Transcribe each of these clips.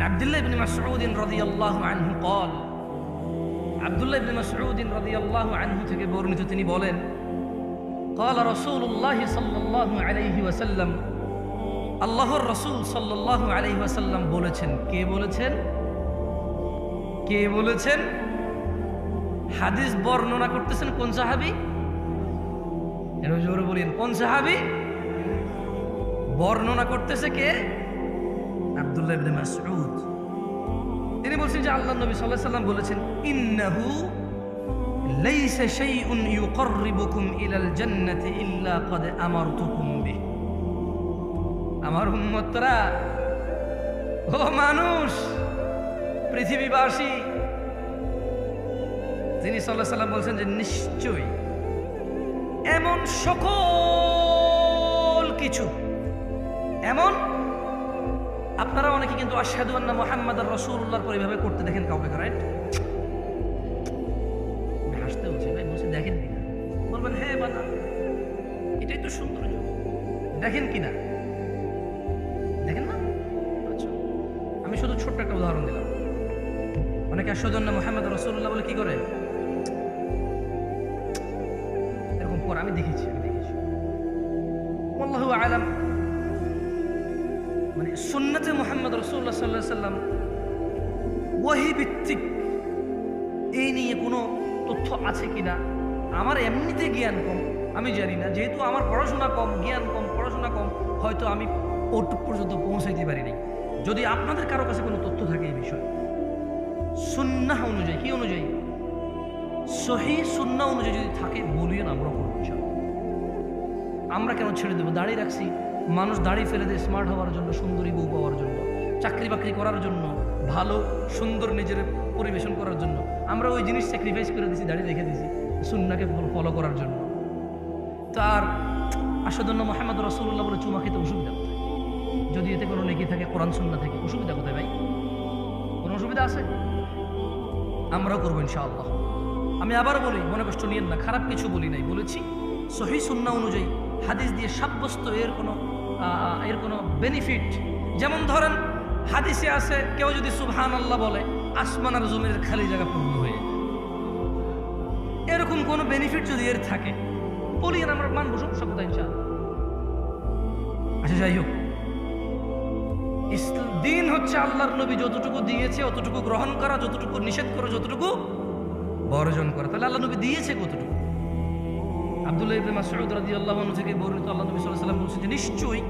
عن عبد الله بن مسعود رضي الله عنه قال عبد الله بن مسعود رضي الله عنه থেকে বর্ণিত তিনি বলেন قال رسول الله صلى الله عليه وسلم আল্লাহর রসুল সাল্লাল্লাহু আলাইহি ওয়াসাল্লাম বলেছেন কে বলেছেন কে বলেছেন হাদিস বর্ণনা করতেছেন কোন সাহাবী এর জোরে বলেন কোন সাহাবী বর্ণনা করতেছে কে আব্দুল্লাহ ইবনে মাসউদ। তিনি বলছেন যে আল্লাহ নবী বলেছেন, ইন্নাহু লাইসা শাইউন ইলাল জান্নাতি ইল্লা আমারতুকুম আমার উম্মতরা, ও মানুষ, পৃথিবীবাসী তিনি সাল্লাহ সাল্লাম বলছেন যে নিশ্চয়ই এমন সকল কিছু, এমন আপনারা অনেকে কিন্তু আশহাদু আন্না মোহাম্মদ রসুল্লাহর পর এইভাবে করতে দেখেন কাউকে রাইট হাসতে হচ্ছে ভাই, বলছে, দেখেন কিনা? বলবেন হ্যাঁ বানা। এটাই তো সৌন্দর্য। দেখেন কিনা? দেখেন না? আচ্ছা। আমি শুধু ছোট্ট একটা উদাহরণ দিলাম। অনেকে আশ্বদন্য মোহাম্মদ রসুল্লাহ বলে কি করে? এরকম পর আমি দেখেছি আমি দেখেছি। আল্লাহু আলাম। সুন্নতে মোহাম্মদ রসুল্লাহ সাল্লাহ সাল্লাম ওয়াহি ভিত্তিক এই নিয়ে কোনো তথ্য আছে কিনা? আমার এমনিতে জ্ঞান কম, আমি জানি না। যেহেতু আমার পড়াশোনা কম, জ্ঞান কম, পড়াশোনা কম, হয়তো আমি ওটুক পর্যন্ত পৌঁছাইতে পারি নাই। যদি আপনাদের কারও কাছে কোনো তথ্য থাকে এই বিষয়ে সুন্না অনুযায়ী, কি অনুযায়ী? সহি সুন্না অনুযায়ী যদি থাকে বলিয়েন আমরা করব আমরা কেন ছেড়ে দেবো? দাঁড়িয়ে রাখছি। মানুষ দাড়ি ফেলে দেয় স্মার্ট হওয়ার জন্য, সুন্দরী বউ পাওয়ার জন্য, চাকরি বাকরি করার জন্য, ভালো, সুন্দর নিজের পরিবেশন করার জন্য। আমরা ওই জিনিস স্যাক্রিফাইস করে দিছি দাড়ি রেখে দিছি, সুন্নাকে ফলো করার জন্য। তার আসাদন্য মোহাম্মদ রসুল্লাহ বলে চুমা খেতে অসুবিধা কোথায়? যদি এতে কোনো নেকি থাকে, কোরআন সুন্না থেকে, অসুবিধা কোথায় ভাই? কোনো অসুবিধা আছে? আমরাও করব ইনশাআল্লাহ। আমি আবার বলি, মনে কষ্ট নিয়েন না, খারাপ কিছু বলি নাই, বলেছি, সহি সুন্না অনুযায়ী হাদিস দিয়ে সাব্যস্ত এর কোনো এর কোনো বেনিফিট যেমন ধরেন, হাদিসে আছে, কেউ যদি সুবহান আল্লাহ বলে, আসমান আর জমির খালি জায়গা পূর্ণ হয়ে এরকম কোনো বেনিফিট যদি এর থাকে, বলি আর আমরা মানবো সব কথা ইনশাআল্লাহ? আচ্ছা যাই হোক। দিন হচ্ছে আল্লাহর নবী যতটুকু দিয়েছে, অতটুকু গ্রহণ করা, যতটুকু নিষেধ করা, যতটুকু বর্জন করা। তাহলে আল্লাহ নবী দিয়েছে কতটুকু? আব্দুল্লাহ ইবনে মাসউদ রাদিয়াল্লাহু আনহু থেকে বর্ণিত আল্লাহ নবী সাল্লাল্লাহু নিশ্চয়ই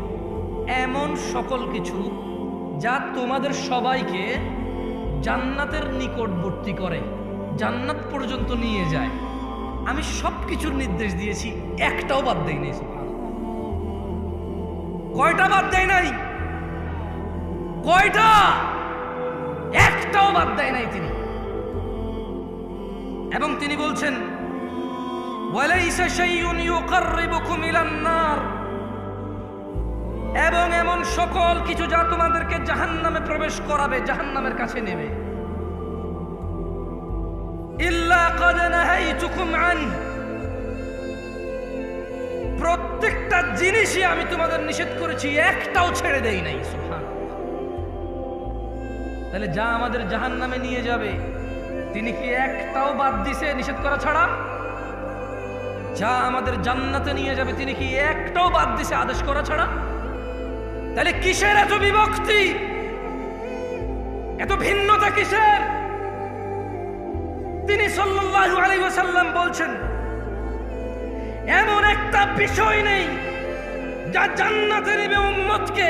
এমন সকল কিছু যা তোমাদের সবাইকে জান্নাতের নিকটবর্তী করে, জান্নাত পর্যন্ত নিয়ে যায়। আমি সব কিছুর নির্দেশ দিয়েছি, একটাও বাদ দেই নাই কয়টা বাদ দেয় নাই? কয়টা? একটাও বাদ দেয় নাই তিনি। এবং তিনি বলছেন ওয়ালাইসা শাইউন ইউকাররিবুকুম ইলান নার এবং এমন সকল কিছু যা তোমাদেরকে জাহান্নামে প্রবেশ করাবে, জাহান্নামের কাছে নেবে। ইল্লা প্রত্যেকটা জিনিসই আমি তোমাদের নিষেধ করেছি, একটাও ছেড়ে দেই নাই, সুবহানাল্লাহ। তাহলে যা আমাদের জাহান নামে নিয়ে যাবে, তিনি কি একটাও বাদ দিছে নিষেধ করা ছাড়া? যা আমাদের জান্নাতে নিয়ে যাবে, তিনি কি একটাও বাদ দিছে আদেশ করা ছাড়া? তাহলে কিসের এত বিভক্তি? এত ভিন্নতা কিসের? তিনি সাল্লাল্লাহু আলাইহি ওয়াসাল্লাম বলছেন, এমন একটা বিষয় নেই যা জান্নাতে নেবে উম্মতকে,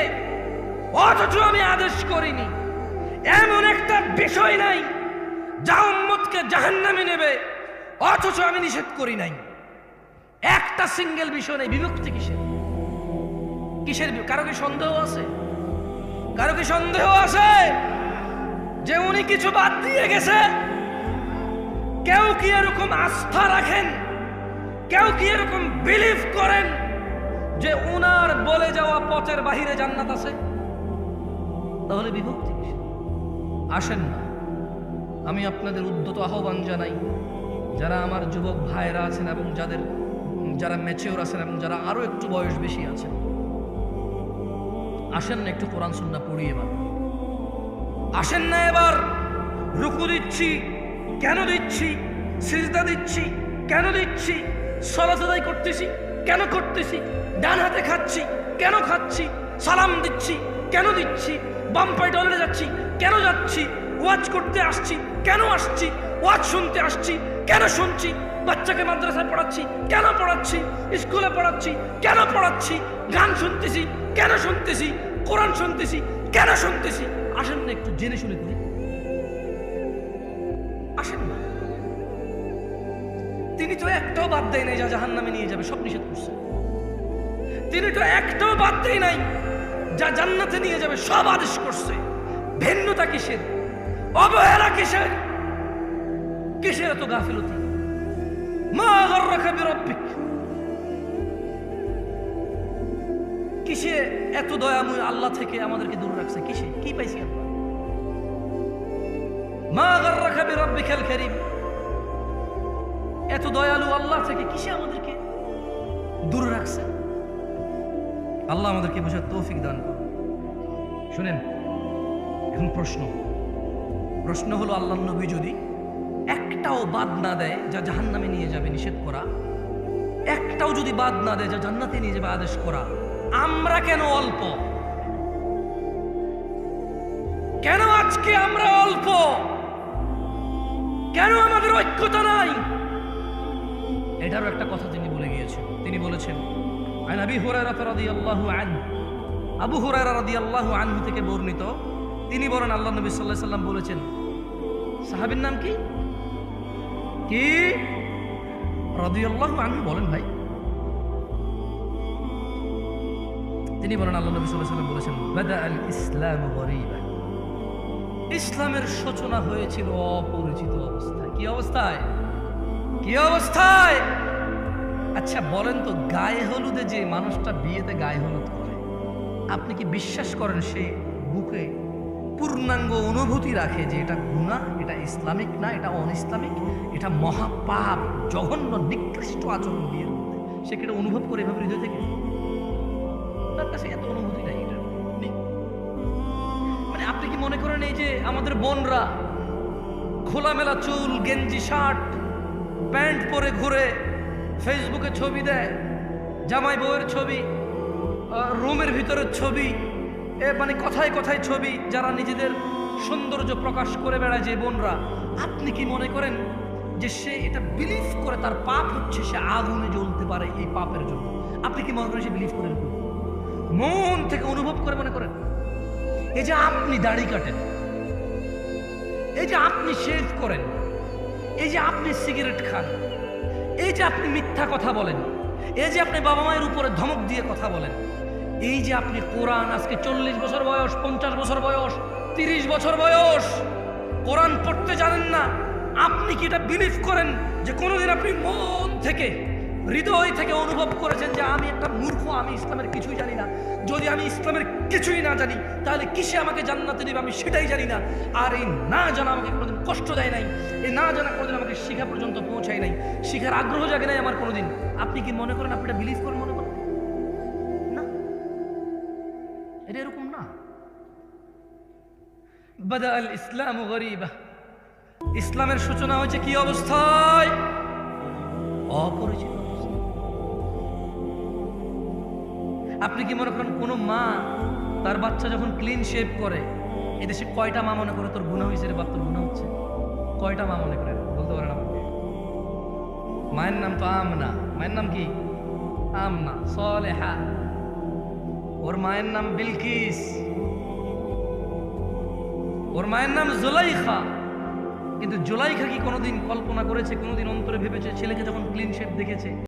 অথচ আমি আদেশ করিনি। এমন একটা বিষয় নাই যা উম্মতকে জাহান্নামে নেবে, অথচ আমি নিষেধ করি নাই। একটা সিঙ্গেল বিষয় নেই, বিভক্তি কিসের? কিসের কারও কি সন্দেহ আছে? কারও কি সন্দেহ আছে যে উনি কিছু বাদ দিয়ে গেছে? কেউ কি এরকম আস্থা রাখেন? কেউ কি এরকম বিলিভ করেন যে উনার বলে যাওয়া পথের বাহিরে জান্নাত আছে? তাহলে বিভক্তি? আসেন না। আমি আপনাদের উদ্যত আহ্বান জানাই, যারা আমার যুবক ভাইরা আছেন এবং যাদের যারা ম্যাচিওর আছেন এবং যারা আরও একটু বয়স বেশি আছেন। আসেন না একটু কোরআন সুন্না পড়ি এবার। আসেন না এবার। রুকু দিচ্ছি, কেন দিচ্ছি, সিজদা দিচ্ছি, কেন দিচ্ছি, সলাত আদায় করতেছি, কেন করতেছি, ডান হাতে খাচ্ছি, কেন খাচ্ছি, সালাম দিচ্ছি, কেন দিচ্ছি, বাম পায়ে ডলে যাচ্ছি, কেন যাচ্ছি, ওয়াজ করতে আসছি, কেন আসছি, ওয়াজ শুনতে আসছি, কেন শুনছি বাচ্চাকে মাদ্রাসায় পড়াচ্ছি, কেন পড়াচ্ছি, স্কুলে পড়াচ্ছি, কেন পড়াচ্ছি, গান শুনতেছি, কেন শুনতেছি, কোরআন শুনতেছি, কেন শুনতেছি? আসেন না একটু জেনে শুনে করি। আসেন না। তিনি তো একটাও বাদ দেয় নাই, যা জাহান নামে নিয়ে যাবে, সব নিষেধ করছে। তিনি তো একটাও বাদ দেয় নাই, যা জান্নাতে নিয়ে যাবে, সব আদেশ করছে। ভিন্নতা কিসের? অবহেলা কিসের? কিসের এত গাফিলতি? মা গর্রাকা বিরব্বিক কিসে এত দয়াময় আল্লাহ থেকে আমাদেরকে দূর রাখছে? কিসে? কি পাইছি আমরা? মা গর্রাকা বিরব্বিকাল কারীম। এত দয়ালু আল্লাহ থেকে কিসে আমাদেরকে দূরে রাখছে? আল্লাহ আমাদেরকে বোঝার তৌফিক দান করুন। শুনেন, এখন প্রশ্ন। প্রশ্ন হলো আল্লাহ নবী যদি একটাও বাদ না দেয় যা জাহান নামে নিয়ে যাবে নিষেধ করা। একটাও যদি বাদ না দেয় যা জান্নাতে নিয়ে যাবে আদেশ করা। আমরা কেন অল্প? কেন আজকে আমরা অল্প? কেন আমাদের ঐক্যতা নাই? এটারও একটা কথা তিনি বলে গিয়েছেন। তিনি বলেছেন, আন আবি হুরায়রা রাদিয়াল্লাহু আনহু। আবু হুরায়রা রাদিয়াল্লাহু আনহু থেকে বর্ণিত। তিনি বলেন আল্লাহ নবী আলাইহি সাল্লাম বলেছেন, সাহাবীর নাম কি? কি? রাদিয়াল্লাহু আনহু বলেন ভাই। তিনি বলেন, আল্লাহ নবী সাল্লাম বলেছেন বাদা আল ইসলাম গরীবা ইসলামের সূচনা হয়েছিল অপরিচিত অবস্থায়। কি অবস্থায়? কি অবস্থায়? আচ্ছা বলেন তো, গায়ে হলুদে যে মানুষটা বিয়েতে গায়ে হলুদ করে, আপনি কি বিশ্বাস করেন সে বুকে পূর্ণাঙ্গ অনুভূতি রাখে যে এটা গুণা, এটা ইসলামিক না, এটা অন ইসলামিক এটা মহাপাপ, জঘন্য, নিকৃষ্ট আচরণ বিয়ের মধ্যে সে কি অনুভব করে এভাবে হৃদয় থেকে? তার কাছে এত অনুভূতি নাই এটা মানে আপনি কি মনে করেন এই যে আমাদের বোনরা খোলামেলা চুল, গেঞ্জি, শার্ট, প্যান্ট পরে ঘুরে ফেসবুকে ছবি দেয়, জামাই বউয়ের ছবি রুমের ভিতরের ছবি এ মানে কথায় কথায় ছবি যারা নিজেদের সৌন্দর্য প্রকাশ করে বেড়ায় যে বোনরা, আপনি কি মনে করেন যে সে এটা বিলিভ করে তার পাপ হচ্ছে, সে আগুনে জ্বলতে পারে এই পাপের জন্য? আপনি কি মনে করেন সে বিলিভ করেন মন থেকে অনুভব করে মনে করেন? এই যে আপনি দাড়ি কাটেন, এই যে আপনি শেভ করেন, এই যে আপনি সিগারেট খান, এই যে আপনি মিথ্যা কথা বলেন, এই যে আপনি বাবা মায়ের উপরে ধমক দিয়ে কথা বলেন এই যে আপনি কোরআন, আজকে চল্লিশ বছর বয়স, পঞ্চাশ বছর বয়স, তিরিশ বছর বয়স, কোরআন পড়তে জানেন না, আপনি কি এটা বিলিভ করেন যে কোনোদিন আপনি মন থেকে, হৃদয় থেকে অনুভব করেছেন যে আমি একটা মূর্খ, আমি ইসলামের কিছুই জানি না। যদি আমি ইসলামের কিছুই না জানি, তাহলে কিসে আমাকে জান্নাতে দেবে আমি সেটাই জানি না। আর এই না জানা আমাকে কোনোদিন কষ্ট দেয় নাই, এই না জানা কোনোদিন আমাকে শিখা পর্যন্ত পৌঁছায় নাই। শিখার আগ্রহ জাগে নাই আমার কোনোদিন। আপনি কি মনে করেন আপনি এটা বিলিভ করেন বাদা আল ইসলাম গরিবা। ইসলামের সূচনা হয়েছে কি অবস্থায়? অপরিচিত। আপনি কি মনে করেন কোনো মা তার বাচ্চা যখন ক্লিন শেভ করে, এদেশে কয়টা মা মনে করে তোর গুণা হয়েছে রে বাপ, তোর গুণা হচ্ছে? কয়টা মা মনে করে? বলতে পারেন আমাকে। মায়ের নাম তো আমনা। মায়ের নাম কি? আমনা। সলেহা। ওর মায়ের নাম বিলকিস। ওর মায়ের নাম জোলাইখা। কিন্তু জোলাইখা কি কোনোদিন কল্পনা করেছে, কোনোদিন অন্তরে ভেবেছে? ছেলেকে যখন ক্লিন শেট দেখেছে।